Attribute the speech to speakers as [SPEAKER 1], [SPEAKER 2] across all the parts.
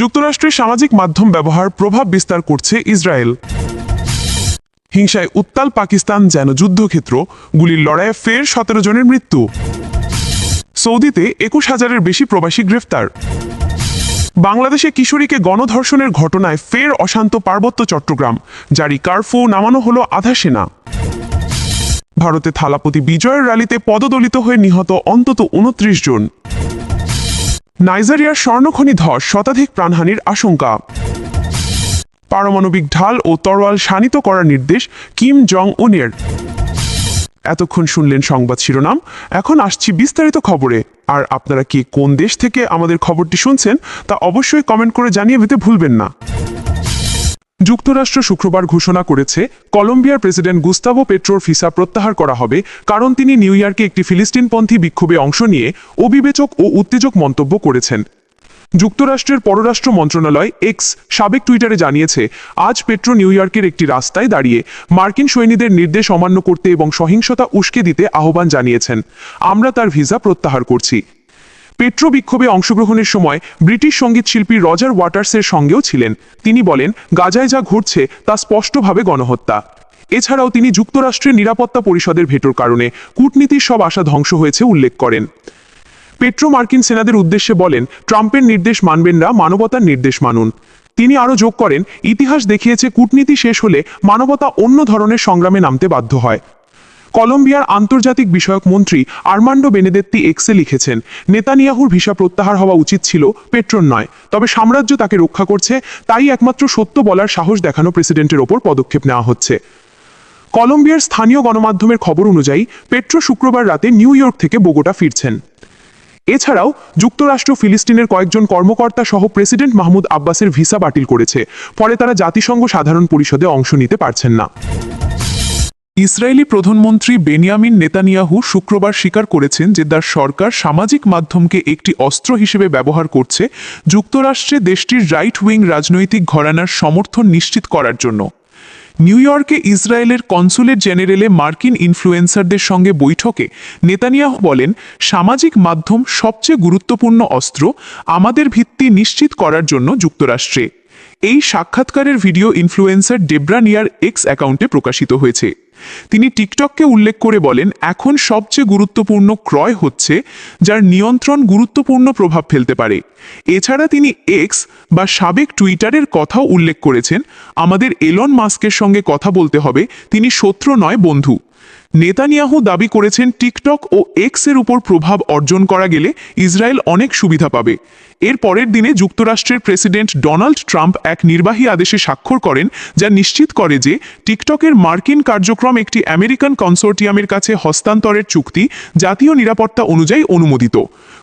[SPEAKER 1] যুক্তরাষ্ট্রের সামাজিক মাধ্যম ব্যবহার প্রভাব বিস্তার করছে ইসরায়েল হিংসায় উত্তাল পাকিস্তান যেন যুদ্ধক্ষেত্র গুলির লড়াইয়ে ফের সতেরো জনের মৃত্যু সৌদিতে একুশ হাজারের বেশি প্রবাসী গ্রেফতার বাংলাদেশে কিশোরীকে গণধর্ষণের ঘটনায় ফের অশান্ত পার্বত্য চট্টগ্রাম জারি কারফু নামানো হলো আধা সেনা ভারতে থালাপতি বিজয়ের র্যালিতে পদদলিত হয়ে নিহত অন্তত উনত্রিশ জন নাইজেরিয়ার স্বর্ণখনি ধস শতাধিক প্রাণহানির আশঙ্কা পারমাণবিক ঢাল ও তরোয়াল শানিত করার নির্দেশ কিম জং উনের এতক্ষণ শুনলেন সংবাদ শিরোনাম এখন আসছি বিস্তারিত খবরে আর আপনারা কি কোন দেশ থেকে আমাদের খবরটি শুনছেন তা অবশ্যই কমেন্ট করে জানিয়ে দিতে ভুলবেন না যুক্তরাষ্ট্র শুক্রবার ঘোষণা করেছে কলম্বিয়ার প্রেসিডেন্ট গুস্তাভো পেট্রোর ভিসা প্রত্যাহার করা হবে কারণ তিনি নিউ ইয়র্কে একটি ফিলিস্তিনপন্থী বিক্ষোভে অংশ নিয়ে অবিবেচক ও উত্তেজক মন্তব্য করেছেন যুক্তরাষ্ট্রের পররাষ্ট্র মন্ত্রণালয় এক্স সাবেক টুইটারে জানিয়েছে আজ পেট্রো নিউ ইয়র্কের একটি রাস্তায় দাঁড়িয়ে মার্কিন সৈনিকদের নির্দেশ অমান্য করতে এবং সহিংসতা উস্কে দিতে আহ্বান জানিয়েছেন আমরা তার ভিসা প্রত্যাহার করছি পেট্রো বিক্ষোভে অংশগ্রহণের সময় ব্রিটিশ সঙ্গীত শিল্পী রজার ওয়াটার্সের সঙ্গেও ছিলেন তিনি বলেন গাজায় যা ঘটছে তা স্পষ্টভাবে গণহত্যা এছাড়াও তিনি যুক্তরাষ্ট্রের নিরাপত্তা পরিষদের ভেটোর কারণে কূটনীতির সব আশা ধ্বংস হয়েছে উল্লেখ করেন পেট্রো মার্কিন সেনাদের উদ্দেশ্যে বলেন ট্রাম্পের নির্দেশ মানবেন না মানবতার নির্দেশ মানুন তিনি আরও যোগ করেন ইতিহাস দেখিয়েছে কূটনীতি শেষ হলে মানবতা অন্য ধরনের সংগ্রামে নামতে বাধ্য হয় কলম্বিয়ার আন্তর্জাতিক বিষয়ক মন্ত্রী আর্মান্ডো বেনেদেত্তি এক্সে লিখেছেন নেতানিয়াহুর ভিসা প্রত্যাহার হওয়া উচিত ছিল পেট্রোল নয় তবে সাম্রাজ্য তাকে রক্ষা করছে তাই একমাত্র সত্য বলার সাহস দেখানো প্রেসিডেন্টের ওপর পদক্ষেপ নেওয়া হচ্ছে কলম্বিয়ার স্থানীয় গণমাধ্যমের খবর অনুযায়ী পেট্রো শুক্রবার রাতে নিউ ইয়র্ক থেকে বোগোটা ফিরছেন এছাড়াও যুক্তরাষ্ট্র ফিলিস্তিনের কয়েকজন কর্মকর্তা সহ প্রেসিডেন্ট মাহমুদ আব্বাসের ভিসা বাতিল করেছে ফলে তারা জাতিসংঘ সাধারণ পরিষদে অংশ নিতে পারছেন না ইসরায়েলি প্রধানমন্ত্রী বেনিয়ামিন নেতানিয়াহু শুক্রবার স্বীকার করেছেন যে তার সরকার সামাজিক মাধ্যমকে একটি অস্ত্র হিসেবে ব্যবহার করছে যুক্তরাষ্ট্রে দেশটির রাইট উইং রাজনৈতিক ঘরানার সমর্থন নিশ্চিত করার জন্য নিউ ইয়র্কে ইসরায়েলের কনসুলেট জেনারেলে মার্কিন ইনফ্লুয়েন্সারদের সঙ্গে বৈঠকে নেতানিয়াহু বলেন সামাজিক মাধ্যম সবচেয়ে গুরুত্বপূর্ণ অস্ত্র আমাদের ভিত্তি নিশ্চিত করার জন্য যুক্তরাষ্ট্রে এই সাক্ষাৎকারের ভিডিও ইনফ্লুয়েন্সার ডেব্রানিয়ার এক্স অ্যাকাউন্টে প্রকাশিত হয়েছে তিনি টিকটককে উল্লেখ করে বলেন এখন সবচেয়ে গুরুত্বপূর্ণ ক্রয় হচ্ছে যার নিয়ন্ত্রণ গুরুত্বপূর্ণ প্রভাব ফেলতে পারে এছাড়া তিনি এক্স বা সাবেক টুইটারের কথাও উল্লেখ করেছেন আমাদের এলন মাস্কের সঙ্গে কথা বলতে হবে তিনি শত্রু নয় বন্ধু নেতানিয়াহু দাবি করেছেন টিকটক ও এক্সের উপর প্রভাব অর্জন করা গেলে ইসরায়েল অনেক সুবিধা পাবে এর পরের দিনে যুক্তরাষ্ট্রের প্রেসিডেন্ট ডোনাল্ড ট্রাম্প এক নির্বাহী আদেশে স্বাক্ষর করেন যা নিশ্চিত করে যে টিকটকের মার্কিন কার্যক্রম একটি আমেরিকান কনসোর্টিয়ামের কাছে হস্তান্তরের চুক্তি জাতীয় নিরাপত্তা অনুযায়ী অনুমোদিত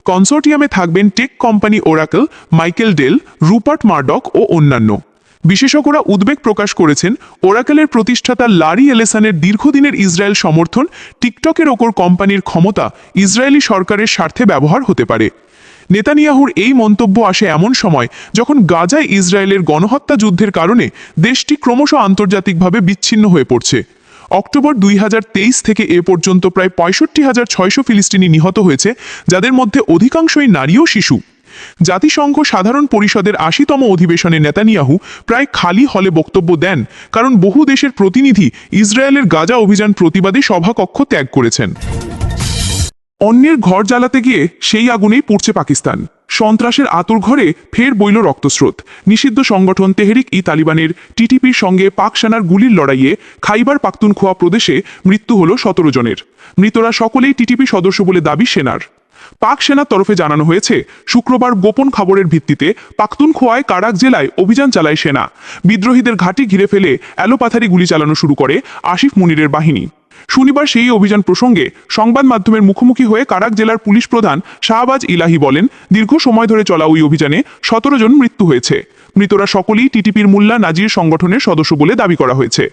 [SPEAKER 1] কনসোর্টিয়ামে থাকবেন tech company Oracle Michael Dell Rupert Murdoch ও অন্যান্য বিশেষজ্ঞরা উদ্বেগ প্রকাশ করেছেন ওরাকেলের প্রতিষ্ঠাতা লারি এলেসানের দীর্ঘদিনের ইসরায়েল সমর্থন টিকটকের ওপর কোম্পানির ক্ষমতা ইসরায়েলি সরকারের স্বার্থে ব্যবহার হতে পারে নেতানিয়াহুর এই মন্তব্য আসে এমন সময় যখন গাজায় ইসরায়েলের গণহত্যা যুদ্ধের কারণে দেশটি ক্রমশ আন্তর্জাতিকভাবে বিচ্ছিন্ন হয়ে পড়ছে অক্টোবর দুই থেকে এ পর্যন্ত প্রায় পঁয়ষট্টি হাজার ছয়শো ফিলিস্তিনি নিহত হয়েছে যাদের মধ্যে অধিকাংশই নারী ও শিশু জাতিসংঘ সাধারণ পরিষদের আশিতম অধিবেশনে নেতানিয়াহু প্রায় খালি হলে বক্তব্য দেন কারণ বহু দেশের প্রতিনিধি ইসরায়েলের গাজা অভিযান প্রতিবাদে সভাকক্ষ ত্যাগ করেছেন অন্যের ঘর জ্বালাতে গিয়ে সেই আগুনেই পুড়ছে পাকিস্তান সন্ত্রাসের আতুর ঘরে ফের বইল রক্তস্রোত নিষিদ্ধ সংগঠন তেহরিক ই তালিবানের টিটিপির সঙ্গে পাক সেনার গুলির লড়াইয়ে খাইবার পাক্তুনখোয়া প্রদেশে মৃত্যু হল সতেরো জনের মৃতরা সকলেই টিটিপি সদস্য বলে দাবি সেনার পাক সেনার তরফে জানানো হয়েছে শুক্রবার গোপন খবরের ভিত্তিতে পাখতুনখোয়ায় কারাক জেলায় অভিযান চালায় সেনা বিদ্রোহীদের ঘাঁটি ঘিরে ফেলে অ্যালোপাথারি গুলি চালানো শুরু করে আসিফ মুনিরের বাহিনী শনিবার সেই অভিযান প্রসঙ্গে সংবাদ মাধ্যমের মুখোমুখি হয়ে কারাক জেলার পুলিশ প্রধান শাহবাজ ইলাহি বলেন দীর্ঘ সময় ধরে চলা ওই অভিযানে সতেরো জন মৃত্যু হয়েছে মৃতরা সকলেই টিটিপির মোল্লা নাজির সংগঠনের সদস্য বলে দাবি করা হয়েছে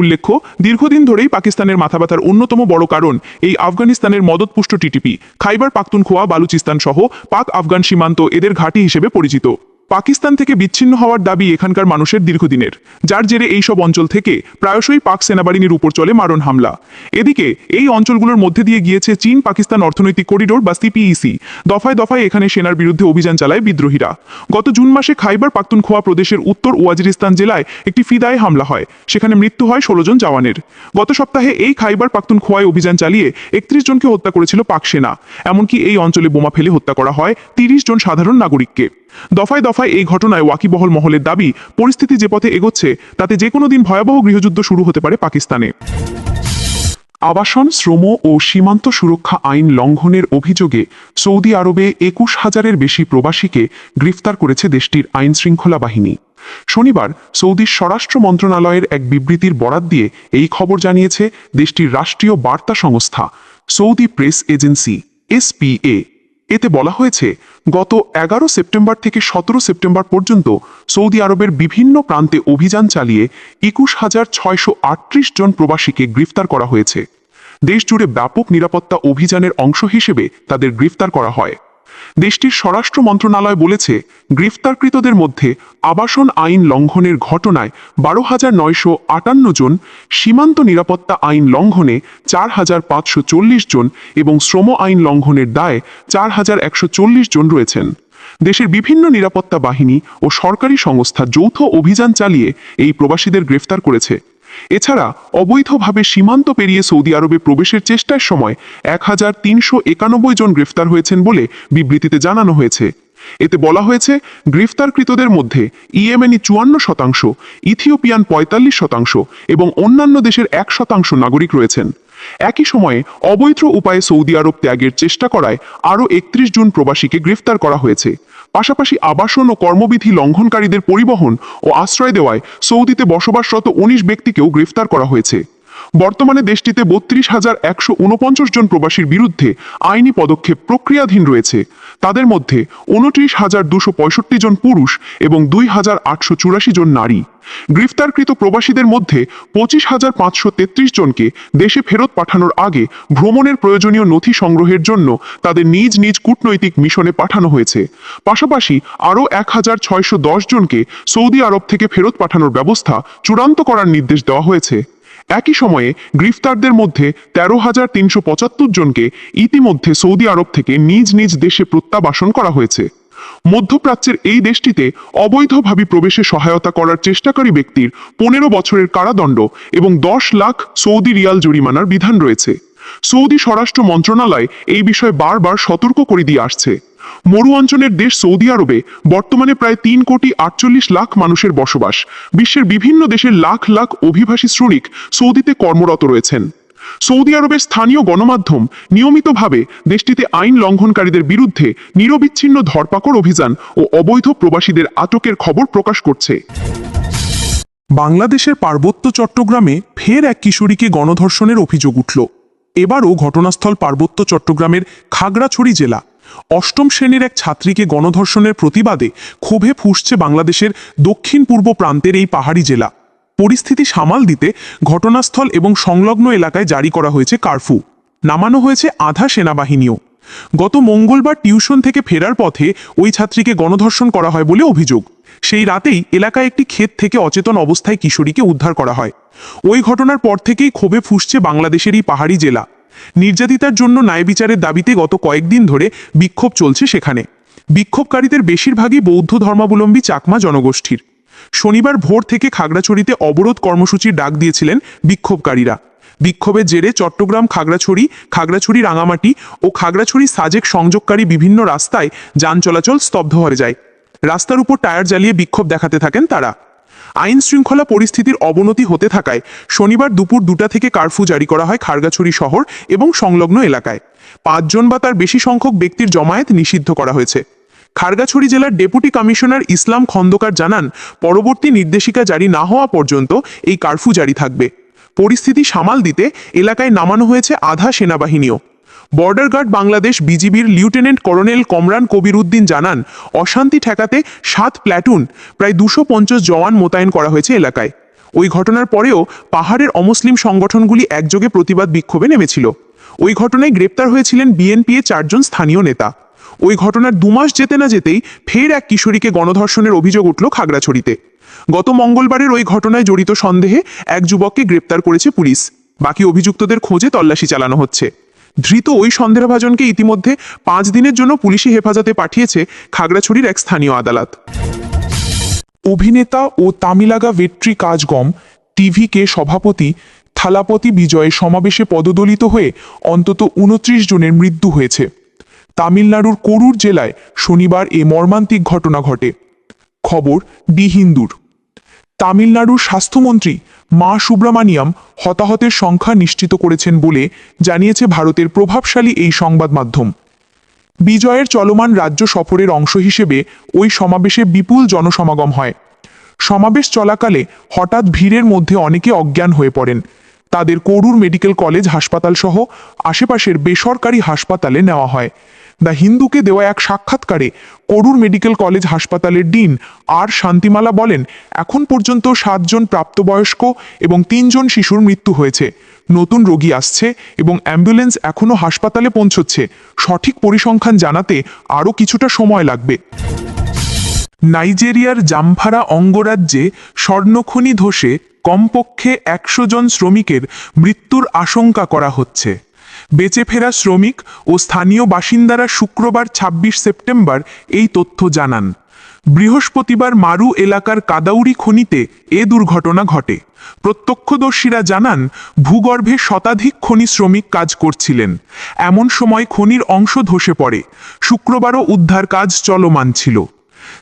[SPEAKER 1] উল্লেখ্য দীর্ঘদিন ধরেই পাকিস্তানের মাথাব্যথার অন্যতম বড় কারণ এই আফগানিস্তানের মদতপুষ্ট টিটিপি খাইবার পাখতুনখোয়া বালুচিস্তান সহ পাক আফগান সীমান্ত এদের ঘাঁটি হিসেবে পরিচিত পাকিস্তান থেকে বিচ্ছিন্ন হওয়ার দাবি এখানকার মানুষের দীর্ঘদিনের যার জেরে এইসব অঞ্চল থেকে প্রায়শই পাক সেনাবাহিনীর উপর চলে মারণ হামলা এদিকে এই অঞ্চলগুলোর মধ্যে দিয়ে গিয়েছে চীন পাকিস্তান অর্থনৈতিক করিডোর বা সিপিইসি দফায় দফায় এখানে সেনার বিরুদ্ধে অভিযান চালায় বিদ্রোহীরা গত জুন মাসে খাইবার পাক্তুনখোয়া প্রদেশের উত্তর ওয়াজিরিস্তান জেলায় একটি ফিদায় হামলা হয় সেখানে মৃত্যু হয় ষোলো জন জওয়ানের গত সপ্তাহে এই খাইবার পাক্তুনখোয়ায় অভিযান চালিয়ে একত্রিশ জনকে হত্যা করেছিল পাক সেনা এমনকি এই অঞ্চলে বোমা ফেলে হত্যা করা হয় তিরিশ জন সাধারণ নাগরিককে দফায় দফায় এই ঘটনায় ওয়াকিবহল মহলের দাবি পরিস্থিতি যে পথে এগোচ্ছে তাতে যে কোনো দিন ভয়াবহ গৃহযুদ্ধ শুরু হতে পারে পাকিস্তানে আবাসন শ্রম ও সীমান্ত সুরক্ষা আইন লঙ্ঘনের অভিযোগে সৌদি আরবে একুশ হাজারের বেশি প্রবাসীকে গ্রেফতার করেছে দেশটির আইন শৃঙ্খলা বাহিনী শনিবার সৌদির স্বরাষ্ট্র মন্ত্রণালয়ের এক বিবৃতির বরাত দিয়ে এই খবর জানিয়েছে দেশটির রাষ্ট্রীয় বার্তা সংস্থা সৌদি প্রেস এজেন্সি এসপিএ এতে বলা হয়েছে গত এগারো সেপ্টেম্বর থেকে সতেরো সেপ্টেম্বর পর্যন্ত সৌদি আরবের বিভিন্ন প্রান্তে অভিযান চালিয়ে একুশ হাজার ছয়শো আটত্রিশ জন প্রবাসীকে গ্রেফতার করা হয়েছে দেশজুড়ে ব্যাপক নিরাপত্তা অভিযানের অংশ হিসেবে তাদের গ্রেফতার করা হয় দেশটির স্বরাষ্ট্র মন্ত্রণালয় বলেছে গ্রেফতারকৃতদের মধ্যে আবাসন আইন লঙ্ঘনের ঘটনায় বারো হাজার নয়শো আটান্ন জন সীমান্ত নিরাপত্তা আইন লঙ্ঘনে চার হাজার পাঁচশো চল্লিশ জন এবং শ্রম আইন লঙ্ঘনের দায়ে চার হাজার একশো চল্লিশ জন রয়েছেন দেশের বিভিন্ন নিরাপত্তা বাহিনী ও সরকারি সংস্থা যৌথ অভিযান চালিয়ে এই প্রবাসীদের গ্রেফতার করেছে এছাড়া অবৈধভাবে সীমান্ত পেরিয়ে সৌদি আরবে প্রবেশের চেষ্টার সময় এক হাজার তিনশো একানব্বই জন গ্রেফতার হয়েছেন বলে বিবৃতিতে জানানো হয়েছে এতে বলা হয়েছে গ্রেফতারকৃতদের মধ্যে ইয়েমেনি চুয়ান্ন শতাংশ ইথিওপিয়ান পঁয়তাল্লিশ শতাংশ এবং অন্যান্য দেশের এক শতাংশ নাগরিক রয়েছেন একই সময়ে অবৈধ উপায়ে সৌদি আরব ত্যাগের চেষ্টা করায় আরও একত্রিশ জন প্রবাসীকে গ্রেফতার করা হয়েছে পাশাপাশি আবাসন ও কর্মবিধি লঙ্ঘনকারীদের পরিবহন ও আশ্রয় দেওয়ায় সৌদিতে বসবাসরত উনিশ ব্যক্তিকেও গ্রেফতার করা হয়েছে বর্তমানে দেশটিতে বত্রিশ হাজার একশো উনপঞ্চাশ জন প্রবাসীর বিরুদ্ধে আইনি পদক্ষেপ প্রক্রিয়াধীন রয়েছে তাদের মধ্যে উনত্রিশ হাজার দুশো পঁয়ষট্টি জন পুরুষ এবং দুই হাজার আটশো চুরাশি জন নারী গ্রেফতারকৃত প্রবাসীদের মধ্যে পঁচিশ হাজার পাঁচশো তেত্রিশ জনকে দেশে ফেরত পাঠানোর আগে ভ্রমণের প্রয়োজনীয় নথি সংগ্রহের জন্য তাদের নিজ নিজ কূটনৈতিক মিশনে পাঠানো হয়েছে পাশাপাশি আরও এক হাজার ছয়শো দশ জনকে সৌদি আরব থেকে ফেরত পাঠানোর ব্যবস্থা চূড়ান্ত করার নির্দেশ দেওয়া হয়েছে একই সময়ে গ্রেফতারদের মধ্যে তেরো হাজার তিনশো পঁচাত্তর জনকে ইতিমধ্যে সৌদি আরব থেকে নিজ নিজ দেশে প্রত্যাবাসন করা হয়েছে মধ্যপ্রাচ্যের এই দেশটিতে অবৈধভাবে প্রবেশে সহায়তা করার চেষ্টাকারী ব্যক্তির পনেরো বছরের কারাদণ্ড এবং দশ লাখ সৌদি রিয়াল জরিমানার বিধান রয়েছে সৌদি স্বরাষ্ট্র মন্ত্রণালয় এই বিষয়ে বারবার সতর্ক করে দিয়ে আসছে মরু অঞ্চলের দেশ সৌদি আরবে বর্তমানে প্রায় তিন কোটি আটচল্লিশ লাখ মানুষের বসবাস বিশ্বের বিভিন্ন দেশের লাখ লাখ অভিবাসী শ্রমিক সৌদিতে কর্মরত রয়েছেন সৌদি আরবের স্থানীয় গণমাধ্যম নিয়মিতভাবে দেশটিতে আইন লঙ্ঘনকারীদের বিরুদ্ধে নিরবিচ্ছিন্ন ধরপাকড় অভিযান ও অবৈধ প্রবাসীদের আটকের খবর প্রকাশ করছে বাংলাদেশের পার্বত্য চট্টগ্রামে ফের এক কিশোরীকে গণধর্ষণের অভিযোগ উঠল এবারও ঘটনাস্থল পার্বত্য চট্টগ্রামের খাগড়াছড়ি জেলা অষ্টম শ্রেণীর এক ছাত্রীকে গণধর্ষণের প্রতিবাদে ক্ষোভে ফুসছে বাংলাদেশের দক্ষিণ পূর্ব প্রান্তের এই পাহাড়ি জেলা পরিস্থিতি সামাল দিতে ঘটনাস্থল এবং সংলগ্ন এলাকায় জারি করা হয়েছে কারফু নামানো হয়েছে আধা সেনাবাহিনীও গত মঙ্গলবার টিউশন থেকে ফেরার পথে ওই ছাত্রীকে গণধর্ষণ করা হয় বলে অভিযোগ সেই রাতেই এলাকায় একটি ক্ষেত থেকে অচেতন অবস্থায় কিশোরীকে উদ্ধার করা হয় ওই ঘটনার পর থেকেই ক্ষোভে ফুসছে বাংলাদেশের এই পাহাড়ি জেলা নির্যাতিতার জন্য ন্যায় বিচারের দাবিতে গত কয়েকদিন ধরে বিক্ষোভ চলছে সেখানে বিক্ষোভকারীদের বেশিরভাগই বৌদ্ধ ধর্মাবলম্বী চাকমা জনগোষ্ঠীর শনিবার ভোর থেকে খাগড়াছড়িতে অবরোধ কর্মসূচির ডাক দিয়েছিলেন বিক্ষোভকারীরা বিক্ষোভের জেরে চট্টগ্রাম খাগড়াছড়ি খাগড়াছড়ি রাঙামাটি ও খাগড়াছড়ি সাজেক সংযোগকারী বিভিন্ন রাস্তায় যান চলাচল স্তব্ধ হয়ে যায় রাস্তার উপর টায়ার জ্বালিয়ে বিক্ষোভ দেখাতে থাকেন তারা আইন শৃঙ্খলা পরিস্থিতির অবনতি হতে থাকায় শনিবার দুপুর দুটা থেকে কারফু জারি করা হয় খারগাছড়ি শহর এবং সংলগ্ন এলাকায় পাঁচজন বা তার বেশি সংখ্যক ব্যক্তির জমায়েত নিষিদ্ধ করা হয়েছে খারগাছড়ি জেলার ডেপুটি কমিশনার ইসলাম খন্দকার জানান পরবর্তী নির্দেশিকা জারি না হওয়া পর্যন্ত এই কারফু জারি থাকবে পরিস্থিতি সামাল দিতে এলাকায় নামানো হয়েছে আধা সেনাবাহিনীও বর্ডার গার্ড বাংলাদেশ বিজিবির লিউটেন্যান্ট কর্নেল কমরান কবির উদ্দিন জানান অশান্তি ঠেকাতে সাত প্ল্যাটুন প্রায় দুশো পঞ্চাশ জওয়ান মোতায়েন করা হয়েছে এলাকায় ওই ঘটনার পরেও পাহাড়ের অমুসলিম সংগঠনগুলি একযোগে প্রতিবাদ বিক্ষোভে নেমেছিল ওই ঘটনায় গ্রেপ্তার হয়েছিলেন বিএনপিএ চারজন স্থানীয় নেতা ওই ঘটনার দুমাস যেতে না যেতেই ফের এক কিশোরীকে গণধর্ষণের অভিযোগ উঠল খাগড়াছড়িতে গত মঙ্গলবারের ওই ঘটনায় জড়িত সন্দেহে এক যুবককে গ্রেপ্তার করেছে পুলিশ বাকি অভিযুক্তদের খোঁজে তল্লাশি চালানো হচ্ছে ধৃত ওই সন্দেহভাজনকে ইতিমধ্যে পাঁচ দিনের জন্য পুলিশি হেফাজতে পাঠিয়েছে খাগড়াছড়ির এক স্থানীয় আদালত অভিনেতা ও তামিলাগা ভেট্রি কাজগম টিভিকে সভাপতি থালাপতি বিজয়ে সমাবেশে পদদলিত হয়ে অন্তত উনত্রিশ জনের মৃত্যু হয়েছে তামিলনাড়ুর করুর জেলায় শনিবার এ মর্মান্তিক ঘটনা ঘটে খবর বিহিন্দুর হিন্দুর তামিলনাড়ুর স্বাস্থ্যমন্ত্রী মা সুব্রামানিয়াম হতাহতের সংখ্যা নিশ্চিত করেছেন বলে জানিয়েছে ভারতের প্রভাবশালী এই সংবাদ মাধ্যম বিজয়ের চলমান রাজ্য সফরের অংশ হিসেবে ওই সমাবেশে বিপুল জনসমাগম হয় সমাবেশ চলাকালে হঠাৎ ভিড়ের মধ্যে অনেকে অজ্ঞান হয়ে পড়েন তাদের করুর মেডিকেল কলেজ হাসপাতাল সহ আশেপাশের বেসরকারি হাসপাতালে নেওয়া হয় দ্য হিন্দুকে দেওয়া এক সাক্ষাৎকারে করুর মেডিকেল কলেজ হাসপাতালের ডিন আর শান্তিমালা বলেন এখন পর্যন্ত সাতজন প্রাপ্তবয়স্ক এবং তিনজন শিশুর মৃত্যু হয়েছে নতুন রোগী আসছে এবং অ্যাম্বুলেন্স এখনও হাসপাতালে পৌঁছচ্ছে সঠিক পরিসংখ্যান জানাতে আরও কিছুটা সময় লাগবে নাইজেরিয়ার জামফারা অঙ্গরাজ্যে স্বর্ণখনি ধসে কমপক্ষে একশো জন শ্রমিকের মৃত্যুর আশঙ্কা করা হচ্ছে বেঁচে ফেরা শ্রমিক ও স্থানীয় বাসিন্দারা শুক্রবার ২৬ সেপ্টেম্বর এই তথ্য জানান বৃহস্পতিবার মারু এলাকার কাদাউরি খনিতে এ দুর্ঘটনা ঘটে প্রত্যক্ষদর্শীরা জানান ভূগর্ভে শতাধিক খনি শ্রমিক কাজ করছিলেন এমন সময় খনির অংশ ধসে পড়ে শুক্রবারও উদ্ধার কাজ চলমান ছিল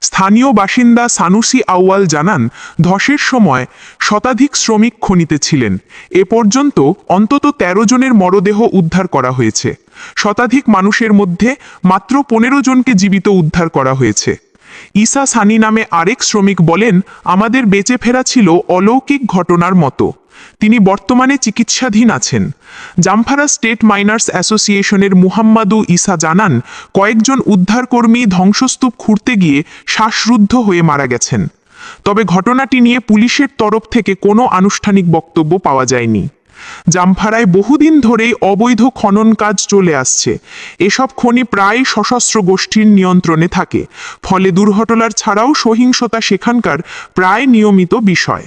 [SPEAKER 1] স্থানীয় বাসিন্দা সানুসি আউয়াল জানান ধসের সময় শতাধিক শ্রমিক খনিতে ছিলেন এ পর্যন্ত অন্তত ১৩ জনের মরদেহ উদ্ধার করা হয়েছে শতাধিক মানুষের মধ্যে মাত্র পনেরো জনকে জীবিত উদ্ধার করা হয়েছে ইসা সানি নামে আরেক শ্রমিক বলেন আমাদের বেঁচে ফেরা ছিল অলৌকিক ঘটনার মতো তিনি বর্তমানে চিকিৎসাধীন আছেন জামফারা স্টেট মাইনার্স অ্যাসোসিয়েশনের মুহাম্মাদু ইসা জানান কয়েকজন উদ্ধারকর্মী ধ্বংসস্তূপ খুঁড়তে গিয়ে শ্বাসরুদ্ধ হয়ে মারা গেছেন তবে ঘটনাটি নিয়ে পুলিশের তরফ থেকে কোনো আনুষ্ঠানিক বক্তব্য পাওয়া যায়নি জামফারায় বহুদিন ধরেই অবৈধ খনন কাজ চলে আসছে এসব খনি প্রায় সশস্ত্র গোষ্ঠীর নিয়ন্ত্রণে থাকে ফলে দুর্ঘটনার ছাড়াও সহিংসতা সেখানকার প্রায় নিয়মিত বিষয়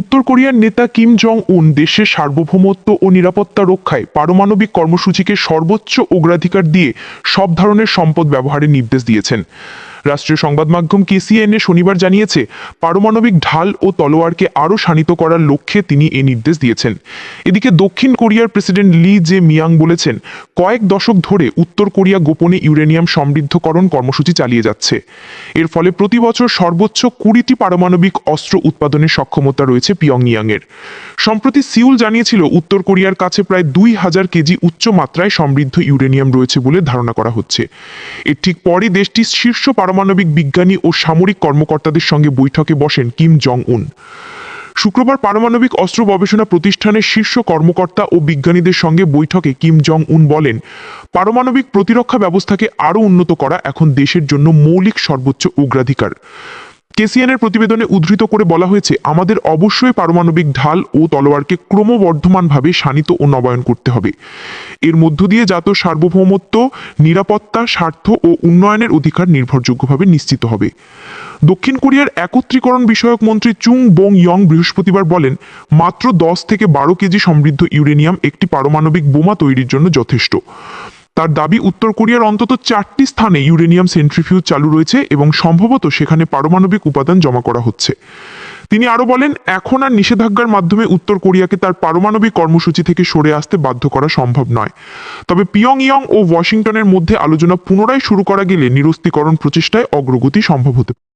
[SPEAKER 1] উত্তর কোরিয়ার নেতা কিম জং উন দেশের সার্বভৌমত্ব ও নিরাপত্তা রক্ষায় পারমাণবিক কর্মসূচিকে সর্বোচ্চ অগ্রাধিকার দিয়ে সব ধরনের সম্পদ ব্যবহারের নির্দেশ দিয়েছেন রাষ্ট্রীয় সংবাদ মাধ্যম কেসিএনএ শনিবার জানিয়েছে পারমাণবিক ঢাল ও তলোয়ারকে আরও শানিত করার লক্ষ্যে তিনি এ নির্দেশ দিয়েছেন এদিকে দক্ষিণ কোরিয়ার প্রেসিডেন্ট লি জে মিয়াং বলেছেন কয়েক দশক ধরে উত্তর কোরিয়া গোপনে ইউরেনিয়াম সমৃদ্ধকরণ কর্মসূচি চালিয়ে যাচ্ছে এর ফলে প্রতি বছর সর্বোচ্চ কুড়িটি পারমাণবিক অস্ত্র উৎপাদনের সক্ষমতা রয়েছে পিয়ংইয়াংয়ের সম্প্রতি সিউল জানিয়েছিল উত্তর কোরিয়ার কাছে প্রায় দুই হাজার কেজি উচ্চ মাত্রায় সমৃদ্ধ ইউরেনিয়াম রয়েছে বলে ধারণা করা হচ্ছে এর ঠিক পরে দেশটি শীর্ষ পারমাণবিক পারমাণবিক বিজ্ঞানী ও সামরিক কর্মকর্তাদের সঙ্গে বৈঠকে বসেন কিম জং উন শুক্রবার পারমাণবিক অস্ত্র গবেষণা প্রতিষ্ঠানের শীর্ষ কর্মকর্তা ও বিজ্ঞানীদের সঙ্গে বৈঠকে কিম জং উন বলেন পারমাণবিক প্রতিরক্ষা ব্যবস্থাকে আরও উন্নত করা এখন দেশের জন্য মৌলিক সর্বোচ্চ অগ্রাধিকার কেসিয়ানের প্রতিবেদনে উদ্ধৃত করে বলা হয়েছে আমাদের অবশ্যই পারমাণবিক ঢাল ও তলোয়ারকে ক্রমবর্ধমানভাবে শানিত ও নবায়ন করতে হবে এর মধ্য দিয়ে জাত সার্বভৌমত্ব নিরাপত্তা স্বার্থ ও উন্নয়নের অধিকার নির্ভরযোগ্যভাবে নিশ্চিত হবে দক্ষিণ কোরিয়ার একত্রীকরণ বিষয়ক মন্ত্রী চুং বং ইয়ং বৃহস্পতিবার বলেন মাত্র দশ থেকে বারো কেজি সমৃদ্ধ ইউরেনিয়াম একটি পারমাণবিক বোমা তৈরির জন্য যথেষ্ট তার দাবি উত্তর কোরিয়ার অন্তত চারটি স্থানে ইউরেনিয়াম সেন্ট্রিফিউজ চালু রয়েছে এবং সম্ভবত সেখানে পারমাণবিক উপাদান জমা করা হচ্ছে তিনি আরও বলেন এখন আর নিষেধাজ্ঞার মাধ্যমে উত্তর কোরিয়াকে তার পারমাণবিক কর্মসূচি থেকে সরে আসতে বাধ্য করা সম্ভব নয় তবে ইয়ং ও ওয়াশিংটনের মধ্যে আলোচনা পুনরায় শুরু করা গেলে নিরস্তিকরণ প্রচেষ্টায় অগ্রগতি সম্ভব হতে